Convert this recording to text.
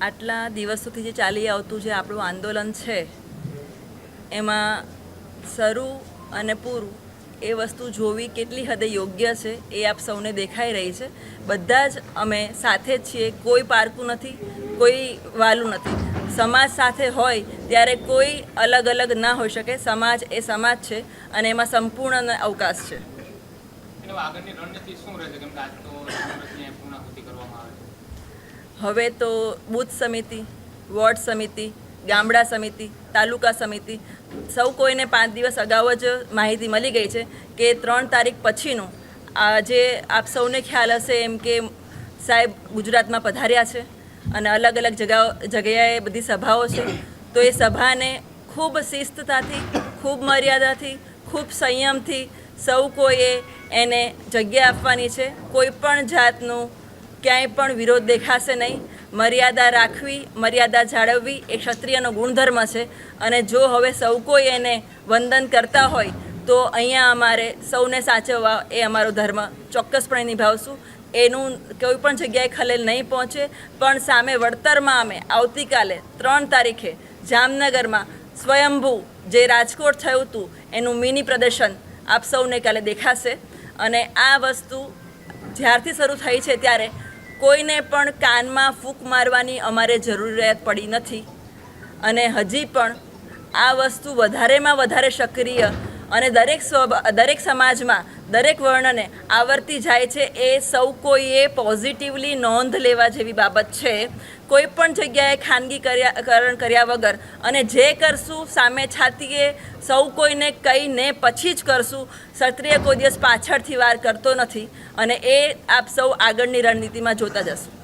આટલા દિવસોથી જે ચાલી આવતું જે આપણું આંદોલન છે, એમાં શરૂ અને પૂરું એ વસ્તુ જોવી કેટલી હદે યોગ્ય છે એ આપ સૌને દેખાઈ રહી છે. બધા જ અમે સાથે જ છીએ, કોઈ પારકું નથી, કોઈ વાલું નથી. સમાજ સાથે હોય ત્યારે કોઈ અલગ અલગ ના હોઈ શકે, સમાજ એ સમાજ છે અને એમાં સંપૂર્ણ અવકાશ છે. આવે હવે તો બૂથ સમિતિ, વોર્ડ સમિતિ, ગામડા સમિતિ, તાલુકા સમિતિ, સૌ કોઈને પાંચ દિવસ અગાઉ જ માહિતી મળી ગઈ છે કે ત્રણ તારીખ પછીનું આજે આપ સૌને ખ્યાલ હશે એમ કે સાહેબ ગુજરાતમાં પધાર્યા છે અને અલગ અલગ જગાઓ, જગ્યાએ બધી સભાઓ છે. તો એ સભાને ખૂબ શિસ્તતાથી, ખૂબ મર્યાદાથી, ખૂબ સંયમથી સૌ કોઈએ એને જગ્યા આપવાની છે. કોઈ પણ જાતનું ક્યાંય પણ વિરોધ દેખાશે નહીં. મર્યાદા રાખવી, મર્યાદા જાળવવી એ ક્ષત્રિયનો ગુણધર્મ છે. અને જો હવે સૌ કોઈ એને વંદન કરતા હોય, તો અહીંયા અમારે સૌને સાચવવા એ અમારો ધર્મ. ચોક્કસપણે નિભાવશું. એનું કોઈ પણ જગ્યાએ ખલેલ નહીં પહોંચે. પણ સામે વળતરમાં અમે આવતીકાલે ત્રણ તારીખે જામનગરમાં સ્વયંભૂ જે રાજકોટ થયું હતું, એનું મિની પ્રદર્શન આપ સૌને કાલે દેખાશે. અને આ વસ્તુ જ્યારથી શરૂ થઈ છે ત્યારે કોઈને પણ કાનમાં ફૂંક મારવાની અમારે જરૂરિયાત પડી નથી. અને હજી પણ આ વસ્તુ વધારેમાં વધારે સક્રિય અને દરેક દરેક સમાજમાં દરેક વર્ણને આવર્તી જાય છે, એ સૌ કોઈએ પોઝિટિવલી નોંધ લેવા જેવી બાબત છે. કોઈ પણ જગ્યાએ ખાનગીકરણ કર્યા વગર અને જે કરશું સામે છાતીએ સૌ કોઈને કહીને પછી જ કરશું, ક્ષત્રિય કોઈ દિવસ પાછળથી વાર કરતો નથી અને એ આપ સૌ આગળની રણનીતિમાં જોતા જશું.